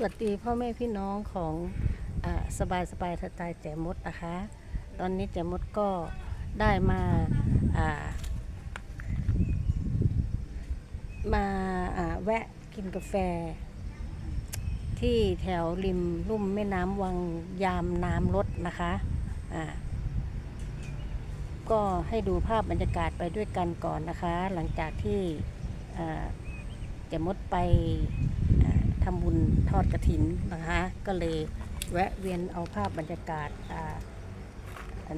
สวัสดีพ่อแม่พี่น้องของอสบายสบายสไตล์แจมดนะคะ ตอนนี้แจมดก็ได้มาามาาแวะกินกาแฟ ที่แถวริมลุ่มแม่น้ำวังยามน้ำลดนะคะอ่าก็ให้ดูภาพบรรยากาศไปด้วยกันก่อนนะคะ หลังจากที่อ่าจะมดไป อ่าทำบุญทอดกระถินนะคะ ก็เลยแวะเวียนเอาภาพบรรยากาศอ่า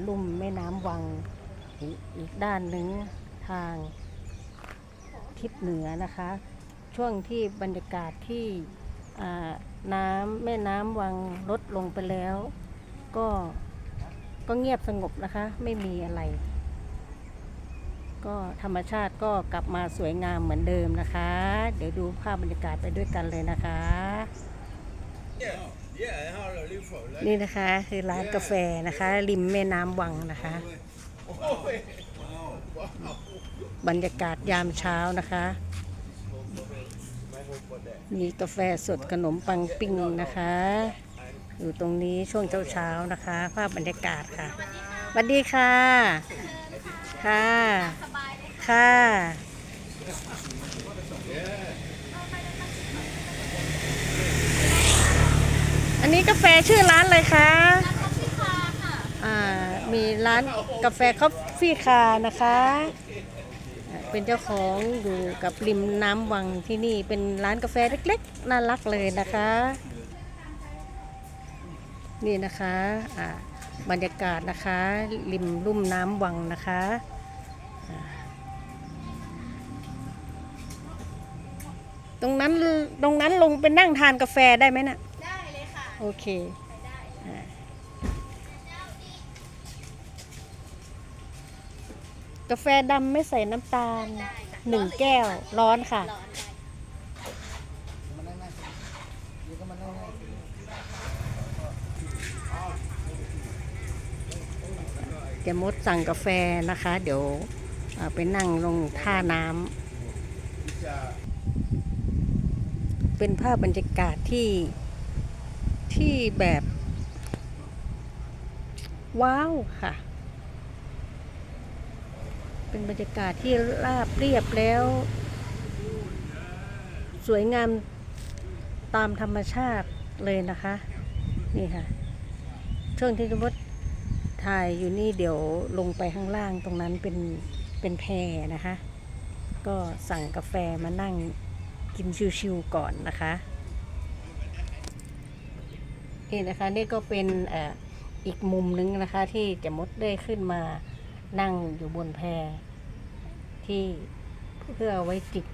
ลุ่มแม่น้ำวังอีกอีกด้านหนึ่งทางทิศเหนือนะคะ ช่วงที่บรรยากาศที่อ่าน้ำแม่น้ำวังลดลงไปแล้ว ก็ก็เงียบสงบนะคะ ไม่มีอะไร ก็ธรรมชาติก็กลับมาสวยงามเหมือนเดิมนะคะ เดี๋ยวดูภาพบรรยากาศไปด้วยกันเลยนะคะ นี่นะคะคือร้านกาแฟนะคะ ริมแม่น้ำวังนะคะ บรรยากาศยามเช้านะคะ มีกาแฟสดขนมปังปิ้งนะคะ อยู่ตรงนี้ช่วงเช้าๆนะคะ ภาพบรรยากาศค่ะสวัสดีค่ะ ค่ะ ค่ะ อันนี้กาแฟชื่อร้านอะไรคะอ่า มีร้านกาแฟคอฟฟี่คานะคะ เป็นเจ้าของอยู่กับริมน้ำวังที่นี่เป็นร้านกาแฟเล็กๆ น่ารักเลยนะคะ นี่นะคะ อ่า บรรยากาศนะคะ ริมลุ่มน้ำวังนะคะอ่าตรงนั้นตรงนั้นลงไปนั่งทานกาแฟได้ไหมน่ะ ได้เลยค่ะ โอเคไปได้อ่ากาแฟดำไม่ใส่น้ำตาลได้ค่ะหนึ่งแก้วร้อนค่ะ ร้อนได้ เดี๋ยวมดสั่งกาแฟนะคะ เดี๋ยวไปนั่งลงท่าน้ำเป็นภาพบรรยากาศที่ที่แบบ ว้าวค่ะ เป็นบรรยากาศที่ราบเรียบแล้ว สวยงามตามธรรมชาติเลยนะคะ นี่ค่ะ ช่วงที่สมมติ ถ่ายอยู่นี่เดี๋ยวลงไปข้างล่างตรงนั้นเป็นเป็นแพนะคะ ก็สั่งกาแฟมานั่งกินชิวๆก่อนนะคะนี่นะคะนี่ก็เป็นอ่ออีกมุมนึงนะคะที่จะมดได้ขึ้นมานั่งอยู่บนแพที่เพื่อไว้จิบ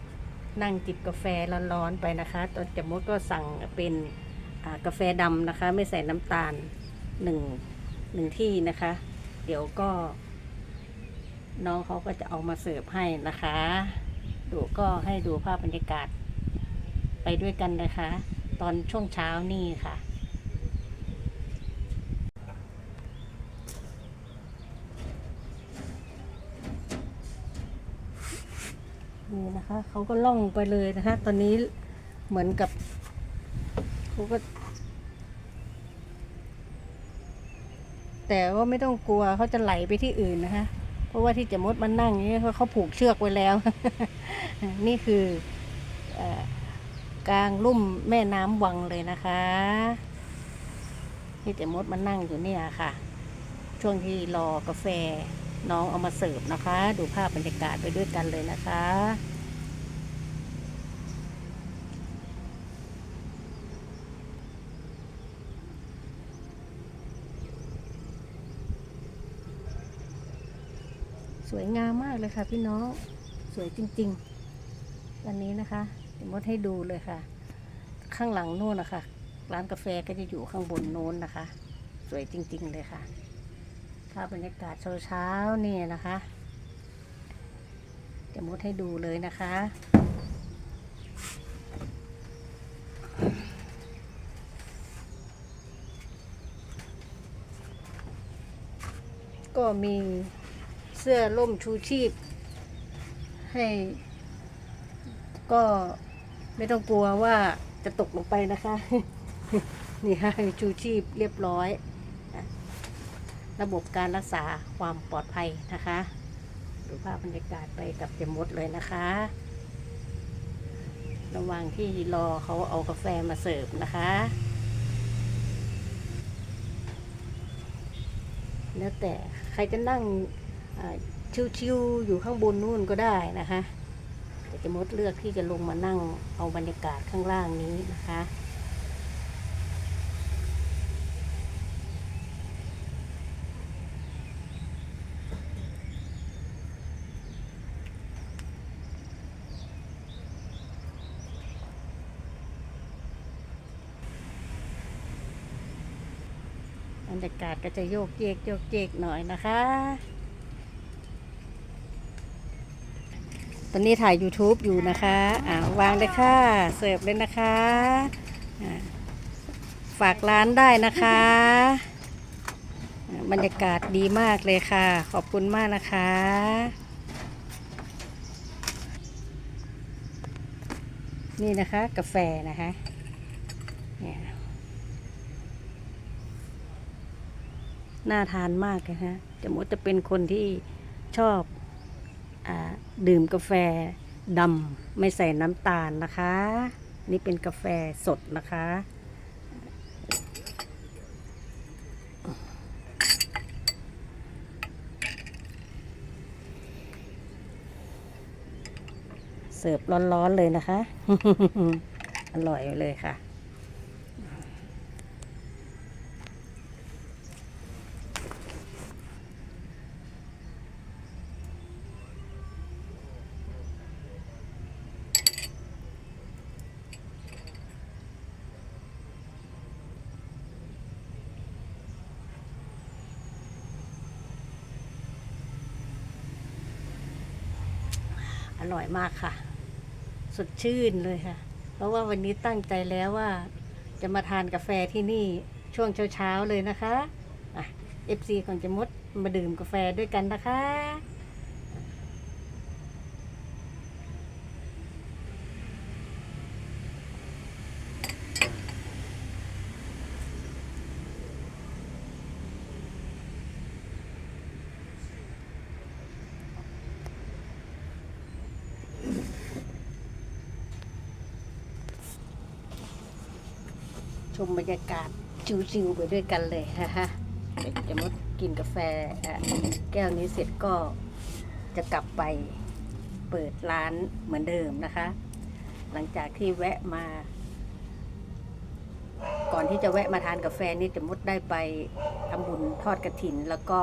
นั่งจิบกาแฟร้อนๆไปนะคะ ตอนจะมดก็สั่งเป็นกาแฟดำนะคะ ไม่ใส่น้ำตาลหนึ่ง หนึ่งที่นะคะ เดี๋ยวก็ น้องเขาก็จะเอามาเสิร์ฟให้นะคะ ดูก็ให้ดูภาพบรรยากาศ ไปด้วยกันนะคะ ตอนช่วงเช้านี่ค่ะนี่นะคะเขาก็ล่องไปเลยนะคะ ตอนนี้เหมือนกับเขาก็ แต่ว่าไม่ต้องกลัวเขาจะไหลไปที่อื่นนะคะ เพราะว่าที่จะมดมานั่งอย่างนี้เขาเขาผูกเชือกไว้แล้ว นี่คืออกลางลุ่มแม่น้ำวังเลยนะคะที่จะมดมานั่งอยู่เนี่ยค่ะ ช่วงที่รอกาแฟน้องเอามาเสิร์ฟนะคะ ดูภาพบรรยากาศไปด้วยกันเลยนะคะ สวยงามมากเลยค่ะ พี่น้องสวยจริงๆ วันนี้นะคะเดี๋ยวมดให้ดูเลยค่ะ ข้างหลังโน่นนะคะร้านกาแฟก็จะอยู่ข้างบนโน้นนะคะ สวยจริง ๆ เลยค่ะภาพบรรยากาศเช้าๆนี่นะคะเดี๋ยวมดให้ดูเลยนะคะก็มี สื้อล่มชูชีพ ให้ ก็ไม่ต้องกลัวว่าจะตกลงไปนะคะ นี่ค่ะชูชีพเรียบร้อย ระบบการรักษาความปลอดภัยนะคะ ดูภาพบรรยากาศไปกับเจมดเลยนะคะ ระหว่างที่รอเขาเอากาแฟมาเสิร์ฟนะคะแล้วแต่ใครจะนั่ง ชิวๆอยู่ข้างบนนู่นก็ได้นะคะแต่เจมดเลือกที่จะลงมานั่งเอาบรรยากาศข้างล่างนี้นะคะบรรยากาศก็จะโยกเยกโยกเยกหน่อยนะคะ อนนี้ถ่าย YouTube อยู่นะคะอ่าวางเลยค่ะ เสิร์ฟเลยนะคะอ่าฝากร้านได้นะคะอ่าบรรยากาศดีมากเลยค่ะ ขอบคุณมากนะคะ นี่นะคะกาแฟนะคะเนี่ยน่าทานมากเลยฮะจะมดจะเป็นคนที่ชอบ ดื่มกาแฟดำไม่ใส่น้ำตาลนะคะ นี่เป็นกาแฟสดนะคะ เสิร์ฟร้อนๆเลยนะคะ อร่อยเลยค่ะ ร่อยมากค่ะ สดชื่นเลยค่ะ เพราะว่าวันนี้ตั้งใจแล้วว่า จะมาทานกาแฟที่นี่ช่วงเช้าๆเลยนะคะอะ FC ของจมดมาดื่มกาแฟด้วยกันนะคะ ชมบรรยากาศชิวๆไปด้วยกันเลยนะคะเดี๋ยวจะมดกินกาแฟแก้วนี้เสร็จก็จะกลับไปเปิดร้านเหมือนเดิมนะคะ หลังจากที่แวะมา ก่อนที่จะแวะมาทานกาแฟนี่จะมดได้ไปทำบุญทอดกระถิน แล้วก็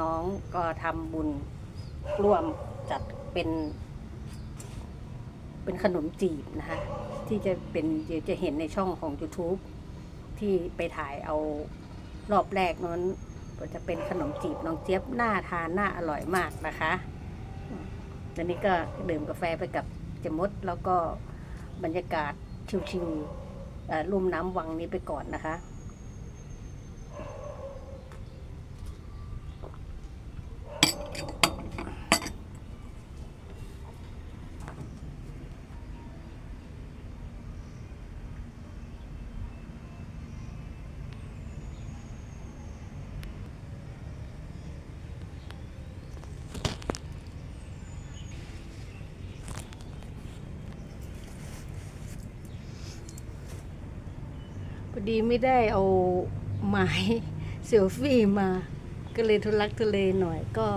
น้องก็ทำบุญร่วมจัดเป็น เป็นขนมจีบนะคะ ที่จะเป็นจะเห็นในช่องของ YouTube ที่ไปถ่ายเอารอบแรกนั้นก็จะเป็นขนมจีบน้องเจี๊ยบหน้าทานหน้าอร่อยมากนะคะตอนนี้ก็ดื่มกาแฟไปกับเจมดแล้วก็บรรยากาศชิวๆลุ่มน้ำวังนี้ไปก่อนนะคะ ดีไม่ได้เอาไม้เซลฟี่มา ก็เลยทุลักทุเลหน่อยก็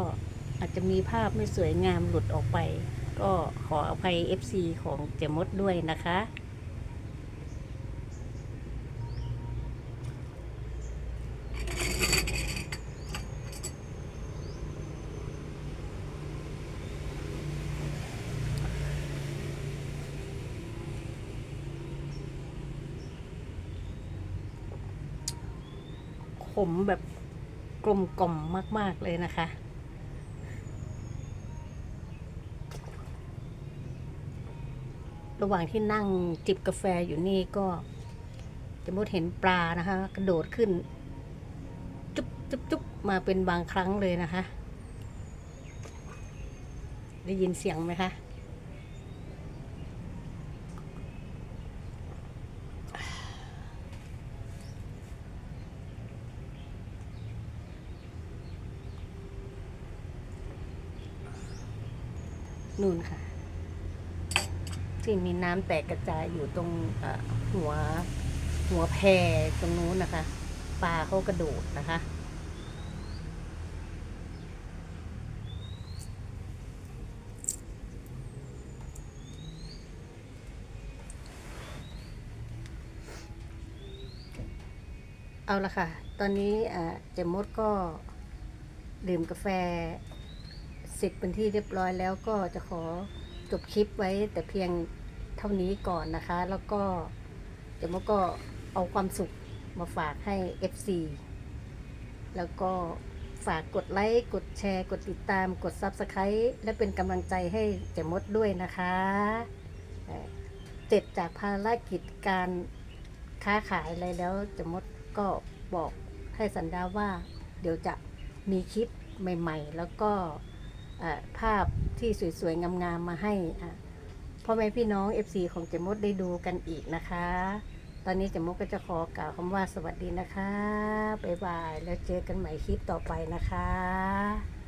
อาจจะมีภาพไม่สวยงามหลุดออกไป ก็ขออภัย FC ของเจมดด้วยนะคะ มแบบกลมกล่อมมาก ๆ เลยนะคะ ระหว่างที่นั่งจิบกาแฟอยู่นี่ก็จะมดเห็นปลานะคะ กระโดดขึ้น จุ๊บจุ๊บจุ๊บมาเป็นบางครั้งเลยนะคะ ได้ยินเสียงไหมคะ นู่นค่ะ ที่มีน้ำแตกกระจายอยู่ตรงหัวหัวแพตรงนู้นนะคะ ปลาเขากระโดดนะคะเอาละค่ะ ตอนนี้เจมดก็ดื่มกาแฟ เสร็จเป็นที่เรียบร้อยแล้วก็จะขอจบคลิปไว้แต่เพียงเท่านี้ก่อนนะคะ แล้วก็เจมดก็เอาความสุขมาฝากให้ FC แล้วก็ฝากกดไลค์ กดแชร์ กดติดตาม กด Subscribe และเป็นกำลังใจให้เจมดด้วยนะคะเสร็จจากภารกิจการค้าขายอะไรแล้วเจมดก็บอกให้สัญญาว่า เดี๋ยวจะมีคลิปใหม่ ๆ แล้วก็ ภาพที่สวยๆ งามๆ มาให้พ่อแม่พี่น้อง FC ของเจมดได้ดูกันอีกนะคะ ตอนนี้เจมดก็จะขอกล่าวคำว่าสวัสดีนะคะ บ๊ายบาย แล้วเจอกันใหม่คลิปต่อไปนะคะ